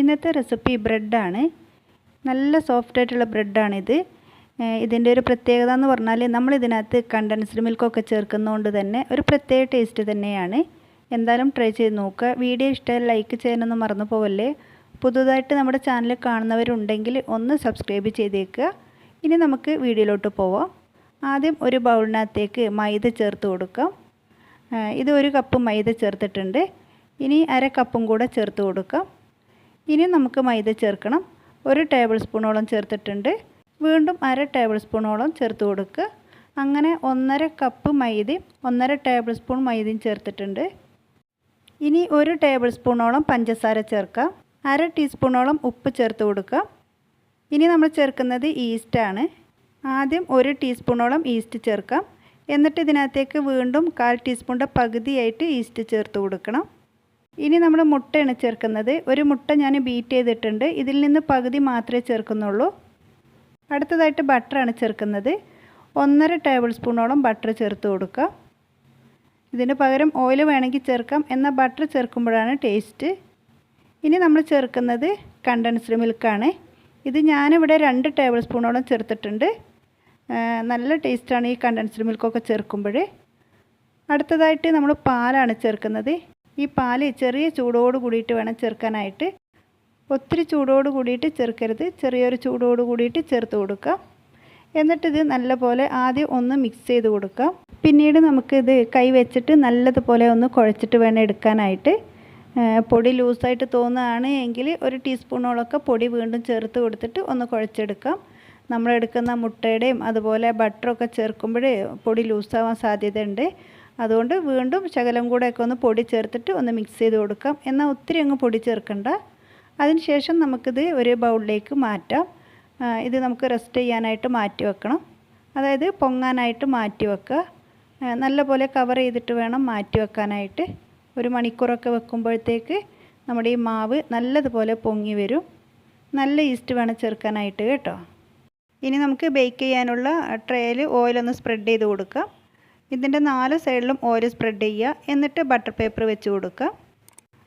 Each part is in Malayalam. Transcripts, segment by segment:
ഇന്നത്തെ റെസിപ്പി ബ്രെഡാണ് നല്ല സോഫ്റ്റ് ആയിട്ടുള്ള ബ്രെഡാണിത് ഇതിന്റെ ഒരു പ്രത്യേകത എന്ന് പറഞ്ഞാൽ നമ്മൾ ഇതിനകത്ത് കണ്ടൻസ്ഡ് മിൽക്കൊക്കെ ചേർക്കുന്നതുകൊണ്ട് തന്നെ ഒരു പ്രത്യേക ടേസ്റ്റ് തന്നെയാണ്. എന്തായാലും ട്രൈ ചെയ്ത് നോക്കുക. വീഡിയോ ഇഷ്ടമായി ലൈക്ക് ചെയ്യാനൊന്നും മറന്നു പോവല്ലേ? പുതുതായിട്ട് നമ്മുടെ ചാനൽ കാണുന്നവരുണ്ടെങ്കിൽ ഒന്ന് സബ്സ്ക്രൈബ് ചെയ്തേക്കുക. ഇനി നമുക്ക് വീഡിയോയിലോട്ട് പോവാം. ആദ്യം ഒരു ബൗളിനകത്തേക്ക് മൈദ ചേർത്ത് കൊടുക്കാം. ഇത് ഒരു കപ്പ് മൈദ ചേർത്തിട്ടുണ്ട്. ഇനി അര കപ്പും കൂടെ ചേർത്ത് കൊടുക്കാം. ഇനി നമുക്ക് മൈദ ചേർക്കണം. ഒരു ടേബിൾ സ്പൂണോളം ചേർത്തിട്ടുണ്ട്. വീണ്ടും അര ടേബിൾ സ്പൂണോളം ചേർത്ത് കൊടുക്കുക അങ്ങനെ ഒന്നര കപ്പ് മൈദയും ഒന്നര ടേബിൾ സ്പൂൺ മൈദയും ചേർത്തിട്ടുണ്ട്. ഇനി ഒരു ടേബിൾ സ്പൂണോളം പഞ്ചസാര ചേർക്കാം. അര ടീസ്പൂണോളം ഉപ്പ് ചേർത്ത് കൊടുക്കാം. ഇനി നമ്മൾ ചേർക്കുന്നത് ഈസ്റ്റാണ് ആദ്യം ഒരു ടീസ്പൂണോളം ഈസ്റ്റ് ചേർക്കാം. എന്നിട്ട് ഇതിനകത്തേക്ക് വീണ്ടും കാൽ ടീസ്പൂണിന്റെ പകുതിയായിട്ട് ഈസ്റ്റ് ചേർത്ത് കൊടുക്കണം. ഇനി നമ്മൾ മുട്ടയാണ് ചേർക്കുന്നത്. ഒരു മുട്ട ഞാൻ ബീറ്റ് ചെയ്തിട്ടുണ്ട്. ഇതിൽ നിന്ന് പകുതി മാത്രമേ ചേർക്കുന്നുള്ളൂ. അടുത്തതായിട്ട് ബട്ടറാണ് ചേർക്കുന്നത്. ഒന്നര ടേബിൾ സ്പൂണോളം ബട്ടർ ചേർത്ത് കൊടുക്കുക. ഇതിന് പകരം ഓയിൽ വേണമെങ്കിൽ ചേർക്കാം. എന്നാൽ ബട്ടർ ചേർക്കുമ്പോഴാണ് ടേസ്റ്റ് ഇനി നമ്മൾ ചേർക്കുന്നത് കണ്ടൻസ്ഡ് മിൽക്കാണ് ഇത് ഞാനിവിടെ രണ്ട് ടേബിൾ സ്പൂണോളം ചേർത്തിട്ടുണ്ട്. നല്ല ടേസ്റ്റാണ് ഈ കണ്ടൻസ്ഡ് മിൽക്കൊക്കെ ചേർക്കുമ്പോൾ അടുത്തതായിട്ട് നമ്മൾ പാലാണ് ചേർക്കുന്നത്. ഈ പാൽ ചെറിയ ചൂടോട് കൂടിയിട്ട് വേണം ചേർക്കാനായിട്ട്. ഒത്തിരി ചൂടോട് കൂടിയിട്ട് ചേർക്കരുത്. ചെറിയൊരു ചൂടോട് കൂടിയിട്ട് ചേർത്ത് കൊടുക്കാം. എന്നിട്ടിത് നല്ലപോലെ ആദ്യം ഒന്ന് മിക്സ് ചെയ്ത് കൊടുക്കാം. പിന്നീട് നമുക്കിത് കൈ വെച്ചിട്ട് നല്ലതുപോലെ ഒന്ന് കുഴച്ചിട്ട് വേണം എടുക്കാനായിട്ട്. പൊടി ലൂസായിട്ട് തോന്നുകയാണ് എങ്കിൽ ഒരു ടീസ്പൂണോളൊക്കെ പൊടി വീണ്ടും ചേർത്ത് കൊടുത്തിട്ട് ഒന്ന് കുഴച്ചെടുക്കാം. നമ്മളെടുക്കുന്ന മുട്ടയുടെയും അതുപോലെ ബട്ടറൊക്കെ ചേർക്കുമ്പോഴേ പൊടി ലൂസാവാൻ സാധ്യതയുണ്ട്. അതുകൊണ്ട് വീണ്ടും ശകലം കൂടെയൊക്കെ ഒന്ന് പൊടി ചേർത്തിട്ട് ഒന്ന് മിക്സ് ചെയ്ത് കൊടുക്കാം. എന്നാൽ ഒത്തിരി അങ്ങ് പൊടി ചേർക്കണ്ട അതിനുശേഷം നമുക്കിത് ഒരു ബൗളിലേക്ക് മാറ്റാം. ഇത് നമുക്ക് റെസ്റ്റ് ചെയ്യാനായിട്ട് മാറ്റി വെക്കണം. അതായത് പൊങ്ങാനായിട്ട് മാറ്റി വെക്കുക. നല്ലപോലെ കവർ ചെയ്തിട്ട് വേണം മാറ്റി വെക്കാനായിട്ട്. ഒരു മണിക്കൂറൊക്കെ വെക്കുമ്പോഴത്തേക്ക് നമ്മുടെ ഈ മാവ് നല്ലതുപോലെ പൊങ്ങി വരും. നല്ല ഈസ്റ്റ് വേണം ചേർക്കാനായിട്ട് കേട്ടോ. ഇനി നമുക്ക് ബേക്ക് ചെയ്യാനുള്ള ട്രേയിൽ ഓയിലൊന്ന് സ്പ്രെഡ് ചെയ്ത് കൊടുക്കാം. ഇതിന്റെ നാല് സൈഡിലും ഓയിൽ സ്പ്രെഡ് ചെയ്യുക. എന്നിട്ട് ബട്ടർ പേപ്പർ വെച്ച് കൊടുക്കുക.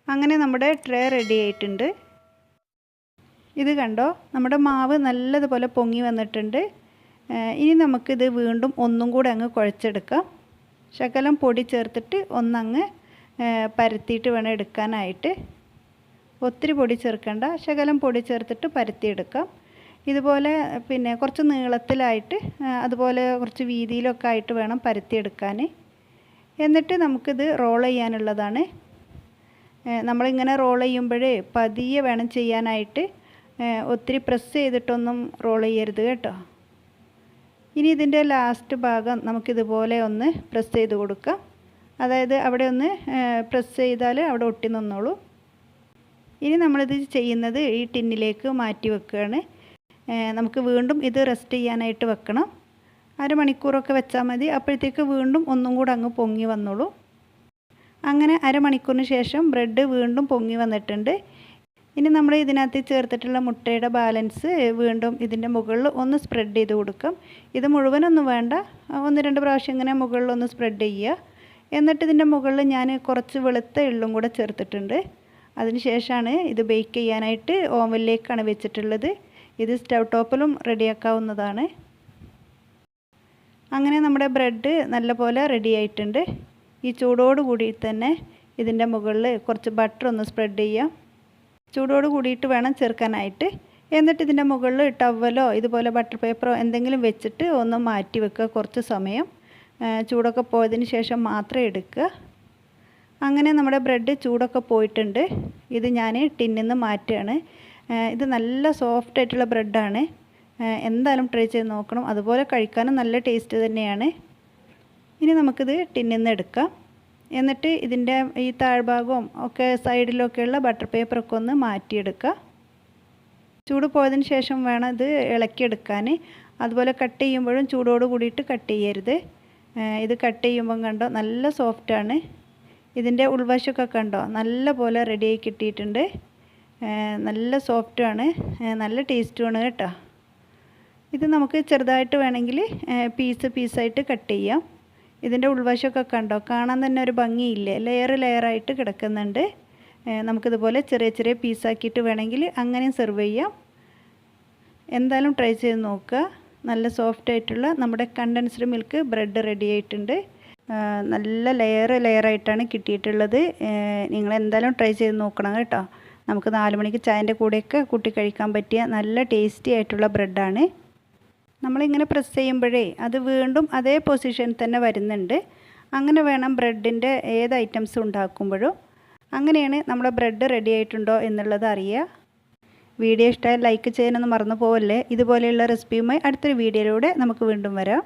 അങ്ങനെ നമ്മുടെ ട്രേ റെഡി ആയിട്ടുണ്ട്. ഇത് കണ്ടോ? നമ്മുടെ മാവ് നല്ലതുപോലെ പൊങ്ങി വന്നിട്ടുണ്ട്. ഇനി നമുക്കിത് വീണ്ടും ഒന്നും കൂടെ അങ്ങ് കുഴച്ചെടുക്കാം. ശകലം പൊടി ചേർത്തിട്ട് ഒന്നങ്ങ് പരത്തിയിട്ട് വേണം എടുക്കാനായിട്ട്. ഒത്തിരി പൊടി ചേർക്കേണ്ട. ശകലം പൊടി ചേർത്തിട്ട് പരത്തിയെടുക്കാം. ഇതുപോലെ പിന്നെ കുറച്ച് നീളത്തിലായിട്ട് അതുപോലെ കുറച്ച് വീതിയിലൊക്കെ ആയിട്ട് വേണം പരത്തിയെടുക്കാൻ. എന്നിട്ട് നമുക്കിത് റോൾ ചെയ്യാനുള്ളതാണ്. നമ്മളിങ്ങനെ റോൾ ചെയ്യുമ്പോഴേ പതിയെ വേണം ചെയ്യാനായിട്ട് ഒത്തിരി പ്രസ് ചെയ്തിട്ടൊന്നും റോൾ ചെയ്യരുത് കേട്ടോ. ഇനി ഇതിന്റെ ലാസ്റ്റ് ഭാഗം നമുക്കിതുപോലെ ഒന്ന് പ്രസ് ചെയ്ത് കൊടുക്കാം. അതായത് അവിടെ ഒന്ന് പ്രസ് ചെയ്താൽ അവിടെ ഒട്ടി നിന്നോളൂ. ഇനി നമ്മളിത് ചെയ്യുന്നത് ഈ ടിന്നിലേക്ക് മാറ്റി വെക്കുകയാണ്. നമുക്ക് വീണ്ടും ഇത് റെസ്റ്റ് ചെയ്യാനായിട്ട് വെക്കണം. അരമണിക്കൂറൊക്കെ വെച്ചാൽ മതി. അപ്പോഴത്തേക്ക് വീണ്ടും ഒന്നും കൂടെ അങ്ങ് പൊങ്ങി വന്നോളൂ. അങ്ങനെ അരമണിക്കൂറിന് ശേഷം ബ്രെഡ് വീണ്ടും പൊങ്ങി വന്നിട്ടുണ്ട്. ഇനി നമ്മൾ ഇതിനകത്ത് ചേർത്തിട്ടുള്ള മുട്ടയുടെ ബാലൻസ് വീണ്ടും ഇതിന്റെ മുകളിൽ ഒന്ന് സ്പ്രെഡ് ചെയ്ത് കൊടുക്കും. ഇത് മുഴുവനൊന്നും വേണ്ട. ഒന്ന് രണ്ട് പ്രാവശ്യം ഇങ്ങനെ മുകളിൽ ഒന്ന് സ്പ്രെഡ് ചെയ്യുക. എന്നിട്ട് ഇതിന്റെ മുകളിൽ ഞാൻ കുറച്ച് വെളുത്ത എള്ളും കൂടെ ചേർത്തിട്ടുണ്ട്. അതിന് ശേഷമാണ് ഇത് ബേക്ക് ചെയ്യാനായിട്ട് ഓവനിലേക്കാണ് വെച്ചിട്ടുള്ളത്. ഇത് സ്റ്റൗ ടോപ്പിലും റെഡിയാക്കാവുന്നതാണ്. അങ്ങനെ നമ്മുടെ ബ്രെഡ് നല്ലപോലെ റെഡി ആയിട്ടുണ്ട്. ഈ ചൂടോട് കൂടി തന്നെ ഇതിന്റെ മുകളിൽ കുറച്ച് ബട്ടർ ഒന്ന് സ്പ്രെഡ് ചെയ്യാം. ചൂടോട് കൂടിയിട്ട് വേണം ചേർക്കാനായിട്ട്. എന്നിട്ട് ഇതിന്റെ മുകളിൽ ടവലോ ഇതുപോലെ ബട്ടർ പേപ്പറോ എന്തെങ്കിലും വെച്ചിട്ട് ഒന്ന് മാറ്റി വെക്കുക കുറച്ച് സമയം. ചൂടൊക്കെ പോയതിന് ശേഷം മാത്രമേ എടുക്കുക. അങ്ങനെ നമ്മുടെ ബ്രെഡ് ചൂടൊക്കെ പോയിട്ടുണ്ട്. ഇത് ഞാൻ ടിന്നിൽ നിന്ന് മാറ്റുകയാണ്. ഇത് നല്ല സോഫ്റ്റ് ആയിട്ടുള്ള ബ്രെഡാണ്. എന്തായാലും ട്രൈ ചെയ്ത് നോക്കണം. അതുപോലെ കഴിക്കാനും നല്ല ടേസ്റ്റ് തന്നെയാണ്. ഇനി നമുക്കിത് ടിന്നിൽ നിന്ന് എടുക്കാം. എന്നിട്ട് ഇതിന്റെ ഈ താഴ്ഭാഗവും ഒക്കെ സൈഡിലൊക്കെയുള്ള ബട്ടർ പേപ്പറൊക്കെ ഒന്ന് മാറ്റിയെടുക്കുക. ചൂട് പോയതിന് ശേഷം വേണം ഇത് ഇളക്കിയെടുക്കാൻ. അതുപോലെ കട്ട് ചെയ്യുമ്പോഴും ചൂടോട് കൂടിയിട്ട് കട്ട് ചെയ്യരുത്. ഇത് കട്ട് ചെയ്യുമ്പം കണ്ടോ നല്ല സോഫ്റ്റാണ് ഇതിന്റെ ഉൾവശമൊക്കെ കണ്ടോ? നല്ല പോലെ റെഡിയായി കിട്ടിയിട്ടുണ്ട്. നല്ല സോഫ്റ്റുമാണ് നല്ല ടേസ്റ്റുമാണ് കേട്ടോ. ഇത് നമുക്ക് ചെറുതായിട്ട് വേണമെങ്കിൽ പീസ് പീസായിട്ട് കട്ട് ചെയ്യാം. ഇതിന്റെ ഉൾവശമൊക്കെ കണ്ടോ? കാണാൻ തന്നെ ഒരു ഭംഗിയില്ലേ? ലെയർ ലെയറായിട്ട് കിടക്കുന്നുണ്ട്. നമുക്കിതുപോലെ ചെറിയ ചെറിയ പീസാക്കിയിട്ട് വേണമെങ്കിൽ അങ്ങനെയും സെർവ് ചെയ്യാം. എന്തായാലും ട്രൈ ചെയ്ത് നോക്കുക. നല്ല സോഫ്റ്റ് ആയിട്ടുള്ള നമ്മുടെ കണ്ടൻസ്ഡ് മിൽക്ക് ബ്രെഡ് റെഡി ആയിട്ടുണ്ട്. നല്ല ലെയർ ലെയറായിട്ടാണ് കിട്ടിയിട്ടുള്ളത്. നിങ്ങൾ എന്തായാലും ട്രൈ ചെയ്ത് നോക്കണം കേട്ടോ. നമുക്ക് നാല് മണിക്ക് ചായന്റെ കൂടെയൊക്കെ കൂട്ടി കഴിക്കാൻ പറ്റിയ നല്ല ടേസ്റ്റി ആയിട്ടുള്ള ബ്രെഡാണ്. നമ്മളിങ്ങനെ പ്രസ് ചെയ്യുമ്പോഴേ അത് വീണ്ടും അതേ പൊസിഷനിൽ തന്നെ വരുന്നുണ്ട്. അങ്ങനെ വേണം ബ്രെഡിന്റെ ഏത് ഐറ്റംസ് ഉണ്ടാക്കുമ്പോഴും. അങ്ങനെയാണ് നമ്മുടെ ബ്രെഡ് റെഡി ആയിട്ടുണ്ടോ എന്നുള്ളത് അറിയുക. വീഡിയോ ഇഷ്ടമായി ലൈക്ക് ചെയ്യാനൊന്നും മറന്നു പോവല്ലേ. ഇതുപോലെയുള്ള റെസിപ്പിയുമായി അടുത്തൊരു വീഡിയോയിലൂടെ നമുക്ക് വീണ്ടും വരാം.